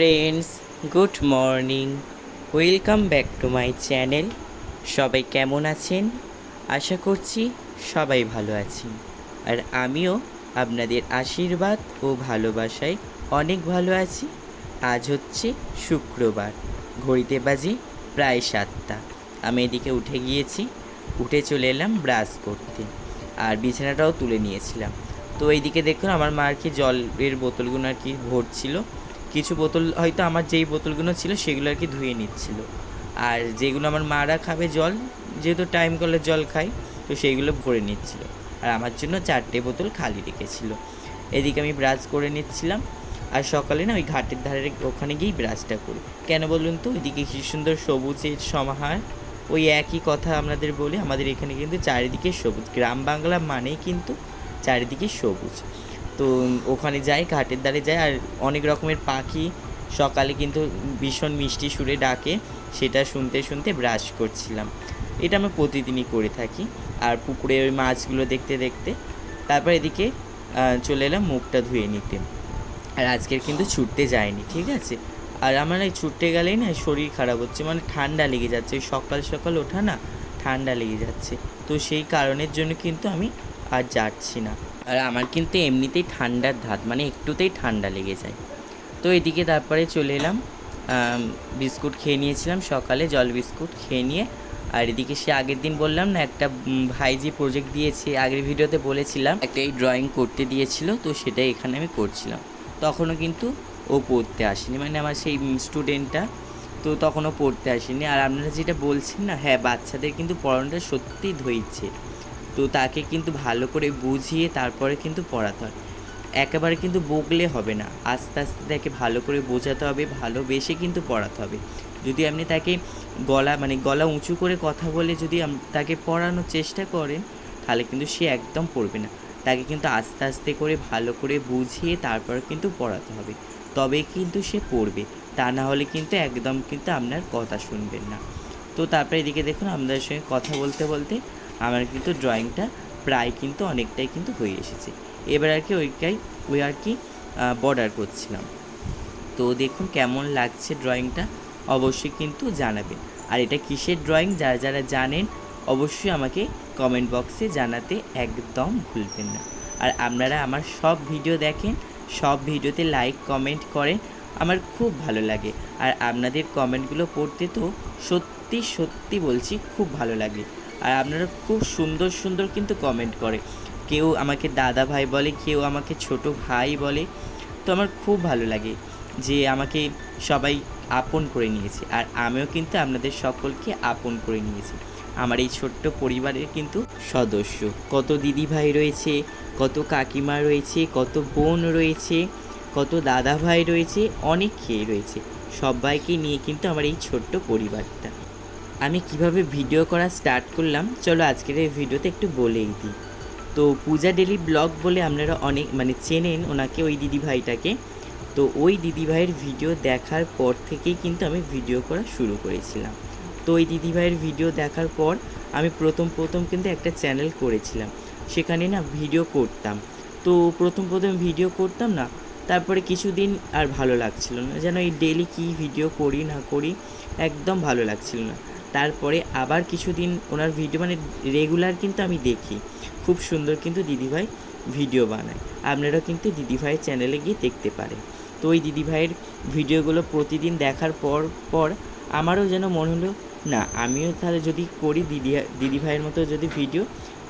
Friends good morning welcome back to my channel সবাই কেমন আছেন? আশা করছি সবাই ভালো আছেন। আর আমিও আপনাদের আশীর্বাদ ও ভালোবাসায় অনেক ভালো আছি। আজ হচ্ছে শুক্রবার, ঘড়িতে বাজে প্রায় সাতটা। আমি এদিকে উঠে গিয়েছি, উঠে চলে এলাম ব্রাশ করতে। আর বিছানাটাও তুলে নিয়েছিলাম। তো এইদিকে দেখুন, আমার মা আর কি জলের বোতলগুলো আর কি ভরছিল। কিছু বোতল, হয়তো আমার যেই বোতলগুলো ছিল সেগুলো আর কি ধুয়ে নিচ্ছিল। আর যেগুলো আমার মারা খাবে জল, যেহেতু টাইম কলের জল খাই, তো সেইগুলো ভরে নিচ্ছিল। আর আমার জন্য চারটে বোতল খালি রেখেছিল। এদিকে আমি ব্রাশ করে নিচ্ছিলাম। আর সকালে না ওই ঘাটের ধারে ওখানে গিয়েই ব্রাশটা করি। কেন বলুন তো? ওইদিকে কি সুন্দর সবুজের সমাহার। ওই একই কথা আমাদের বলি, আমাদের এখানে কিন্তু চারিদিকে সবুজ। গ্রাম বাংলা মানেই কিন্তু চারিদিকে সবুজ। তো ওখানে যাই ঘাটের ধারে যাই আর অনেক রকমের পাখি সকালে কিন্তু ভীষণ মিষ্টি সুরে ডাকে, সেটা শুনতে শুনতে ব্রাশ করছিলাম। এটা আমি প্রতিদিনই করে থাকি। আর পুকুরে ওই মাছগুলো দেখতে দেখতে তারপর এদিকে চলে এলাম মুখটা ধুয়ে নিতে। আর আজকের কিন্তু ছুটতে যায়নি ঠিক আছে? আর আমার এই ছুটতে গেলেই না শরীর খারাপ হচ্ছে মানে ঠান্ডা লেগে যাচ্ছে। ওই সকাল সকাল ওঠা না ঠান্ডা লেগে যাচ্ছে। তো সেই কারণের জন্য কিন্তু আমি আর যাচ্ছি না। আর আমার কিন্তু এমনিতেই ঠান্ডার ধাত মানে একটুতেই ঠান্ডা লেগে যায়। তো এদিকে তারপরে চলে এলাম বিস্কুট খেয়ে নিয়েছিলাম সকালে, জল বিস্কুট খেয়ে নিয়ে। আর এদিকে সে আগের দিন বললাম না, একটা ভাই যে প্রজেক্ট দিয়েছে, আগের ভিডিওতে বলেছিলাম, একটা এই ড্রয়িং করতে দিয়েছিল, তো সেটাই এখানে আমি করছিলাম। তখনও কিন্তু ও পড়তে আসেনি মানে আমার সেই স্টুডেন্টটা তো তখনও পড়তে আসেনি। আর আপনারা যেটা বলছেন না হ্যাঁ বাচ্চাদের কিন্তু পড়ানোটা সত্যিই ধৈর্যে তো তাকে কিন্তু ভালো করে বুঝিয়ে তারপরে কিন্তু পড়াতে হয়। একেবারে কিন্তু বকলে হবে না। আস্তে আস্তে তাকে ভালো করে বোঝাতে হবে, ভালোবেসে কিন্তু পড়াতে হবে। যদি আপনি তাকে গলা মানে গলা উঁচু করে কথা বলে যদি তাকে পড়ানোর চেষ্টা করেন, তাহলে কিন্তু সে একদম পড়বে না। তাকে কিন্তু আস্তে আস্তে করে ভালো করে বুঝিয়ে তারপর কিন্তু পড়াতে হবে। তবে কিন্তু সে পড়বে। তা না হলে কিন্তু একদম কিন্তু আপনার কথা শুনবেন না। তো তারপরে এদিকে দেখুন, আপনাদের সঙ্গে কথা বলতে বলতে আমার কিন্তু ড্রয়িংটা প্রায় কিন্তু অনেকটাই কিন্তু হয়ে এসেছে। এবার আর কি ওইটাই, ওই আর কি বর্ডার করছিলাম। তো দেখুন কেমন লাগছে ড্রয়িংটা অবশ্যই কিন্তু জানাবেন। আর এটা কিসের ড্রয়িং যারা যারা জানেন, অবশ্যই আমাকে কমেন্ট বক্সে জানাতে একদম ভুলবেন না। আর আপনারা আমার সব ভিডিও দেখেন, সব ভিডিওতে লাইক কমেন্ট করেন, আমার খুব ভালো লাগে। আর আপনাদের কমেন্টগুলো পড়তে তো সত্যি সত্যি সত্যি বলছি, খুব ভালো লাগে। আর আপনারা খুব সুন্দর সুন্দর কিন্তু কমেন্ট করে। কেউ আমাকে দাদা ভাই বলে, কেউ আমাকে ছোট ভাই বলে। তো আমার খুব ভালো লাগে যে আমাকে সবাই আপন করে নিয়েছে। আর আমিও কিন্তু আপনাদের সকলকে আপন করে নিয়েছি। আমার এই ছোট্ট পরিবারের কিন্তু সদস্য। কত দিদি ভাই রয়েছে, কত কাকিমা রয়েছে, কত বোন রয়েছে, কত দাদা ভাই রয়েছে, অনেক খেয়ে রয়েছে। সবাইকে নিয়ে কিন্তু আমার এই ছোট্ট পরিবারটা। আমি কীভাবে ভিডিও করা স্টার্ট করলাম, চলো আজকের এই ভিডিওতে একটু বলেই দিই। তো পূজা ডেলি ব্লগ বলে আপনারা অনেক মানে চেনেন ওনাকে, ওই দিদি ভাইটাকে। তো ওই দিদি ভাইয়ের ভিডিও দেখার পর থেকেই কিন্তু আমি ভিডিও করা শুরু করেছিলাম। তো ওই দিদি ভাইয়ের ভিডিও দেখার পর আমি প্রথম প্রথম কিন্তু একটা চ্যানেল করেছিলাম। সেখানে না ভিডিও করতাম। তো প্রথম প্রথম ভিডিও করতাম না, তারপরে কিছুদিন আর ভালো লাগছিল না। যেন এই ডেলি কী ভিডিও করি না করি, একদম ভালো লাগছিল না। তারপরে আবার কিছুদিন ওনার ভিডিও মানে রেগুলার কিন্তু আমি দেখি। খুব সুন্দর কিন্তু দিদিভাই ভিডিও বানায়। আপনারাও কিন্তু দিদিভাইয়ের চ্যানেলে গিয়ে দেখতে পারেন। তো ওই দিদিভাইয়ের ভিডিওগুলো প্রতিদিন দেখার পর পর আমারও যেন মনে হলো, না, আমিও তাহলে যদি করি দিদি দিদিভাইয়ের মতো যদি ভিডিও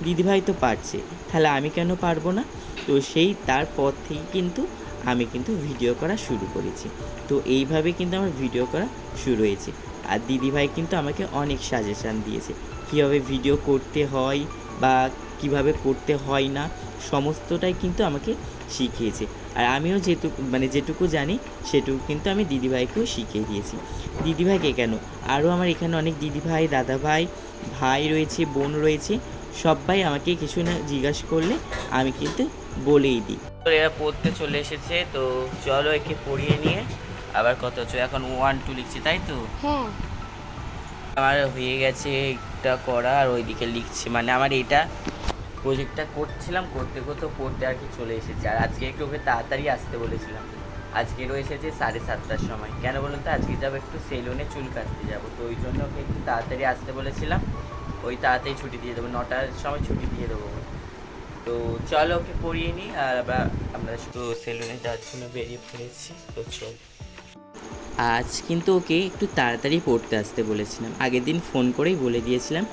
দিদিভাই তো পারছে। তাহলে আমি কেন পারব না? তো সেই তারপর থেকে কিন্তু আমি কিন্তু ভিডিও করা শুরু করেছি। তো এইভাবে কিন্তু আমার ভিডিও করা শুরু হয়েছে। আর দিদিভাই কিন্তু আমাকে অনেক সাজেশান দিয়েছে। কীভাবে ভিডিও করতে হয় বা কীভাবে করতে হয় না, সমস্তটাই কিন্তু আমাকে শিখিয়েছে। আর আমিও যেটুকু মানে যেটুকু জানি, সেটুকু কিন্তু আমি দিদিভাইকেও শিখিয়ে দিয়েছি। দিদিভাইকে কেন? আরও আমার এখানে অনেক দিদিভাই, দাদাভাই, ভাই রয়েছে, বোন রয়েছে সবাই আমাকে কিছু না জিজ্ঞাসা করলে আমি কিন্তু বলেই দিই। এরা পড়তে চলে এসেছে, তো চলো একে পড়িয়ে নিয়ে আবার কত হচ্ছে? এখন ওয়ান টু লিখছি তাই তো? হ্যাঁ। আমার হয়ে গেছে এটা করা আর ওইদিকে লিখছি। মানে আমার এটা প্রজেক্টটা করছিলাম করতে করতে পড়তে আর কি চলে এসেছে। আর আজকে একটু ওকে তাড়াতাড়ি আসতে বলেছিলাম। আজকে রয়েছে সাড়ে সাতটার সময়। কেন বলুন তো? আজকে যাব একটু সেলুনে চুল কাটতে যাব। তো ওই জন্য ওকে একটু তাড়াতাড়ি আসতে বলেছিলাম। ওই তাড়াতাড়ি ছুটি দিয়ে দেবো। নটার সময় ছুটি দিয়ে দেবো। তো চলো ওকে পড়িয়ে নিই আর আবার আমরা তো সেলুনে যাওয়ার জন্য বেরিয়ে পড়েছি। তো চল। আজ কিন্তু ওকে একটু তাড়াতাড়ি পড়তে আসতে বলেছিলাম। আগের দিন ফোন করেই বলে দিয়েছিলাম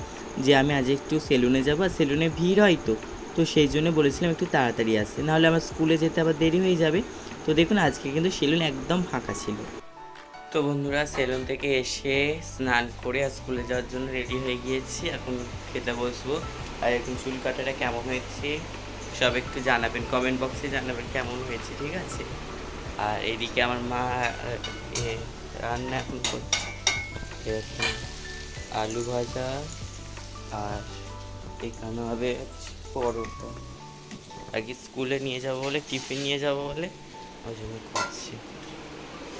যে, আমি আজ একটু সেলুনে যাব, আর সেলুনে ভিড় হয় তো। তো সেই জন্য বলেছিলাম একটু তাড়াতাড়ি আসতে। নাহলে আমার স্কুলে যেতে আবার দেরি হয়ে যাবে। তো দেখুন, আজকে কিন্তু সেলুন একদম ফাঁকা ছিল। তো বন্ধুরা, সেলুন থেকে এসে স্নান করে আর স্কুলে যাওয়ার জন্য রেডি হয়ে গিয়েছি। এখন খেতে বসবো। আর এখন চুল কাটাটা কেমন হয়েছে, সব একটু জানাবেন, কমেন্ট বক্সে জানাবেন কেমন হয়েছে, ঠিক আছে? আর এদিকে আমার মা রান্না এখন করছে। এরকম আলু ভাজা আর এখানে হবে পরোটা। কি স্কুলে নিয়ে যাব বলে টিফিন নিয়ে যাব বলে ওই জন্য করছি।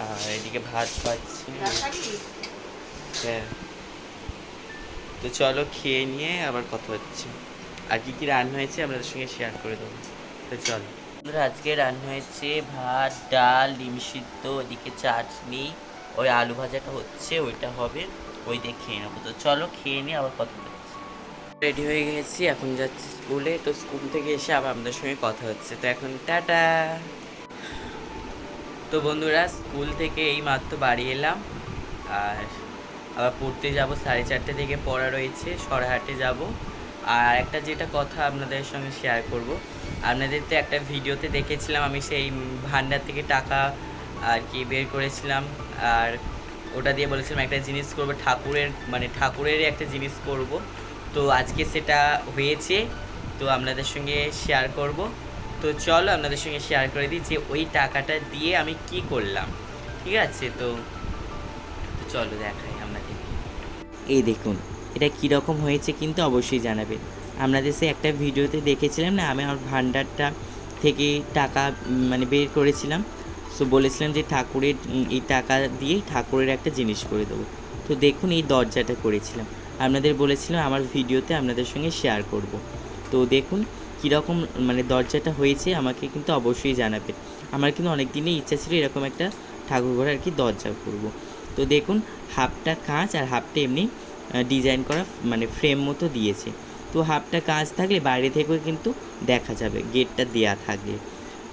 আর এদিকে ভাত পাচ্ছি হ্যাঁ। তো চলো খেয়ে নিয়ে আবার কথা হচ্ছে। আর কি কি রান্না হয়েছে আপনাদের সঙ্গে শেয়ার করে দেবো। তো চলো। বন্ধুরা, আজকে রান্না হয়েছে ভাত ডাল ডিম সিদ্ধ ওদিকে চাটনি ওই আলু ভাজাটা হচ্ছে ওইটা হবে ওই দিয়ে খেয়ে নেব। তো চলো খেয়ে নিয়ে আবার কথা হচ্ছে রেডি হয়ে গেছি এখন যাচ্ছি স্কুলে তো স্কুল থেকে এসে আবার আমাদের সঙ্গে কথা হচ্ছে। তো এখন টাটা! তো বন্ধুরা স্কুল থেকে এই মাত্র বাড়ি এলাম আর আবার পড়তে যাব সাড়ে চারটে থেকে পড়া রয়েছে সরাহাটে যাব। আর একটা যেটা কথা আপনাদের সঙ্গে শেয়ার করব, আপনাদের তো একটা ভিডিওতে দেখেছিলাম, আমি সেই ভান্ডার থেকে টাকা আর কি বের করেছিলাম, আর ওটা দিয়ে বলেছিলাম একটা জিনিস করব, ঠাকুরের মানে ঠাকুরেরই একটা জিনিস করব। তো আজকে সেটা হয়েছে, তো আপনাদের সঙ্গে শেয়ার করব। তো চলো আপনাদের সঙ্গে শেয়ার করে দিই যে ওই টাকাটা দিয়ে আমি কি করলাম, ঠিক আছে? তো চলো দেখাই আপনাদের। এই দেখুন এটা কীরকম হয়েছে কিন্তু অবশ্যই জানাবেন আপনাদের সে একটা ভিডিওতে দেখেছিলাম না, আমি আমার ভান্ডারটা থেকে টাকা মানে বের করেছিলাম। সো বলেছিলাম যে ঠাকুরের এই টাকা দিয়েই ঠাকুরের একটা জিনিস করে দেবো। তো দেখুন এই দরজাটা করেছিলাম। আপনাদের বলেছিলাম আমার ভিডিওতে আপনাদের সঙ্গে শেয়ার করব। তো দেখুন কীরকম মানে দরজাটা হয়েছে, আমাকে কিন্তু অবশ্যই জানাবেন। আমার কিন্তু অনেক দিনই ইচ্ছা ছিল এরকম একটা ঠাকুর ঘরে আর কি দরজা করব। তো দেখুন হাফটা কাঁচ আর হাফটা এমনি ডিজাইন করা মানে ফ্রেম মতো দিয়েছে। তো হাফটা কাঁচ থাকলে বাইরে থেকেও কিন্তু দেখা যাবে গেটটা দেয়া থাকলে।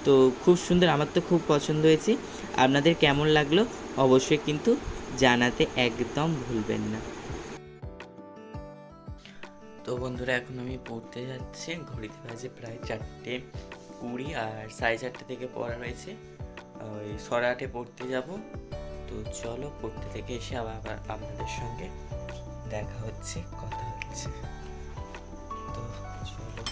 তো খুব সুন্দর, আমার তো খুব পছন্দ হয়েছে। আপনাদের কেমন লাগল অবশ্যই কিন্তু জানাতে একদম ভুলবেন না। তো বন্ধুরা, এখন আমি পড়তে যাচ্ছি। ঘড়িতে বাজে প্রায় চারটে কুড়ি, আর সাড়ে চারটে থেকে পড়া রয়েছে ওই সরাটে পড়তে যাব। তো চলো, পড়তে থেকে এসে আবার আপনাদের সঙ্গে দেখা হচ্ছে, কথা হচ্ছে। তো চলো।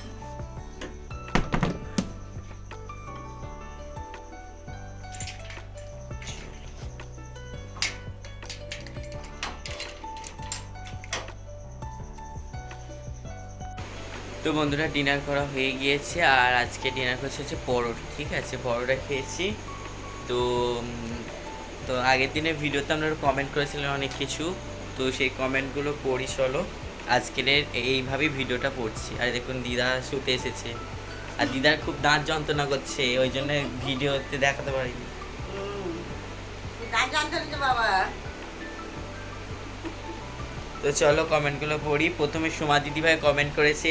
তো বন্ধুরা ডিনার করা হয়ে গিয়েছে আর আজকে ডিনার করছে হচ্ছে পরোটা, ঠিক আছে? পরোটা খেয়েছি। তো তো আগের দিনের ভিডিওতে আপনারা কমেন্ট করেছিলেন অনেক কিছু। তো সেই কমেন্টগুলো পড়ি চলো। আজকের এইভাবেই ভিডিওটা পড়ছি। আর দেখুন দিদা শুতে এসেছে। আর দিদার খুব দাঁত যন্ত্রণা করছে ওই জন্য ভিডিওতে দেখাতে পারিনি। তো চলো কমেন্টগুলো পড়ি। প্রথমে সোমা দিদিভাই কমেন্ট করেছে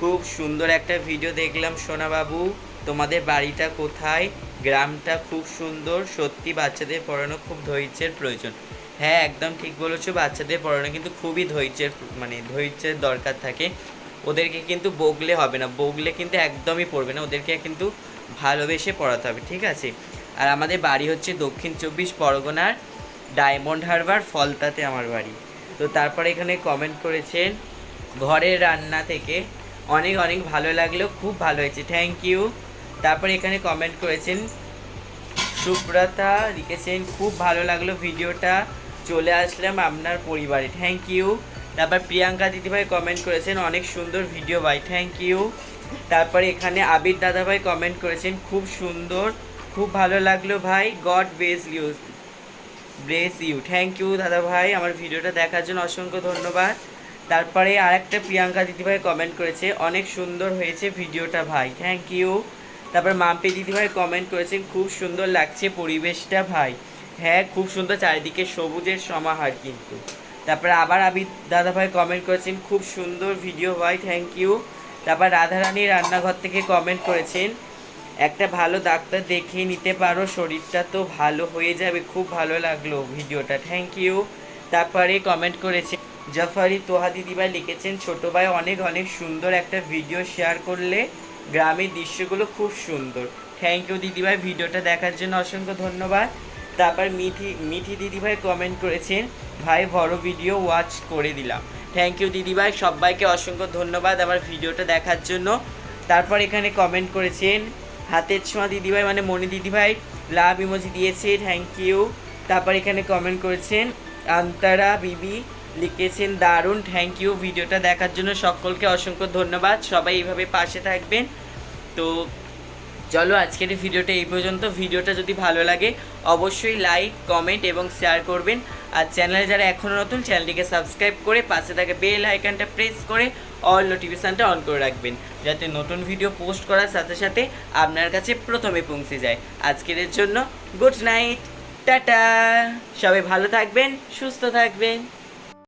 খুব সুন্দর একটা ভিডিও দেখলাম সোনা বাবু তোমাদের বাড়িটা কোথায়? গ্রামটা খুব সুন্দর। সত্যি বাচ্চাদের পড়ানো খুব ধৈর্যের প্রয়োজন। হ্যাঁ একদম ঠিক বলেছ, বাচ্চাদের পড়ানো কিন্তু খুবই ধৈর্যের মানে ধৈর্যের দরকার থাকে। ওদেরকে কিন্তু বগলে হবে না, বগলে কিন্তু একদমই পড়বে না, ওদেরকে কিন্তু ভালোবেসে পড়াতে হবে, ঠিক আছে? আর আমাদের বাড়ি হচ্ছে দক্ষিণ চব্বিশ পরগনার ডায়মন্ড হারবার, ফলতাতে আমার বাড়ি। তো তারপরে এখানে কমেন্ট করেছেন, ঘরের রান্না থেকে অনেক অনেক ভালো লাগল, খুব ভালো হয়েছে থ্যাংক ইউ তারপরে এখানে কমেন্ট করেছেন, সুব্রতা, লিখেছেন, খুব ভালো লাগল ভিডিওটা চলে আসলাম আপনার পরিবারে। থ্যাংক ইউ তারপর প্রিয়াঙ্কা দিদিভাই কমেন্ট করেছেন, অনেক সুন্দর ভিডিও ভাই। থ্যাংক ইউ তারপরে এখানে আবির দাদাভাই কমেন্ট করেছেন, খুব সুন্দর, খুব ভালো লাগল ভাই। God bless you bless you thank you দাদা ভাই আমার ভিডিওটা দেখার জন্য অসংখ্য ধন্যবাদ। তারপরে আরেকটা প্রিয়াঙ্কা দিদিভাই কমেন্ট করেছে, অনেক সুন্দর হয়েছে ভিডিওটা ভাই। থ্যাংক ইউ তারপর মাম্পি দিদিভাই কমেন্ট করেছেন, খুব সুন্দর লাগছে পরিবেশটা ভাই। হ্যাঁ খুব সুন্দর চারিদিকে সবুজের সমাহার কিন্তু। তারপরে আবার আবিদ দাদাভাই কমেন্ট করেছেন, খুব সুন্দর ভিডিও ভাই থ্যাংক ইউ তারপর রাধারানী রান্নাঘর থেকে কমেন্ট করেছেন, একটা ভালো ডাক্তার দেখিয়ে নিতে পারো, শরীরটা তো ভালো হয়ে যাবে, খুব ভালো লাগল ভিডিওটা থ্যাংক ইউ তারপরে কমেন্ট করেছে জাফারি তোহা দিদিভাই লিখেছেন, ছোট ভাই অনেক অনেক সুন্দর একটা ভিডিও শেয়ার করলে গ্রামের দৃশ্যগুলো খুব সুন্দর। থ্যাংক ইউ দিদিভাই ভিডিওটা দেখার জন্য অসংখ্য ধন্যবাদ। তারপর মিথি মিথি দিদিভাই কমেন্ট করেছেন, ভাই, বড় ভিডিও ওয়াচ করে দিলাম। থ্যাংক ইউ দিদিভাই, সবাইকে অসংখ্য ধন্যবাদ আমার ভিডিওটা দেখার জন্য। তারপর এখানে কমেন্ট করেছেন, হাতের ছোঁয়া দিদিভাই মানে মনি দিদিভাই লাভ ইমোজি দিয়েছে থ্যাংক ইউ তারপর এখানে কমেন্ট করেছেন আন্তারা বিবি লিখেছেন, দারুণ থ্যাংক ইউ ভিডিওটা দেখার জন্য সকলকে অসংখ্য ধন্যবাদ। সবাই এইভাবে পাশে থাকবেন। তো চলো আজকের ভিডিওটা এই পর্যন্ত। ভিডিওটা যদি ভালো লাগে, অবশ্যই লাইক কমেন্ট এবং শেয়ার করবেন। আর চ্যানেলে যারা এখনও নতুন চ্যানেলটিকে সাবস্ক্রাইব করে পাশে থাকা বেল আইকনটা প্রেস করে অল নোটিফিকেশানটা অন করে রাখবেন, যাতে নতুন ভিডিও পোস্ট করার সাথে সাথে আপনার কাছে প্রথমে পৌঁছে যায়। আজকের জন্য গুড নাইট টাটা। সবাই ভালো থাকবেন, সুস্থ থাকবেন।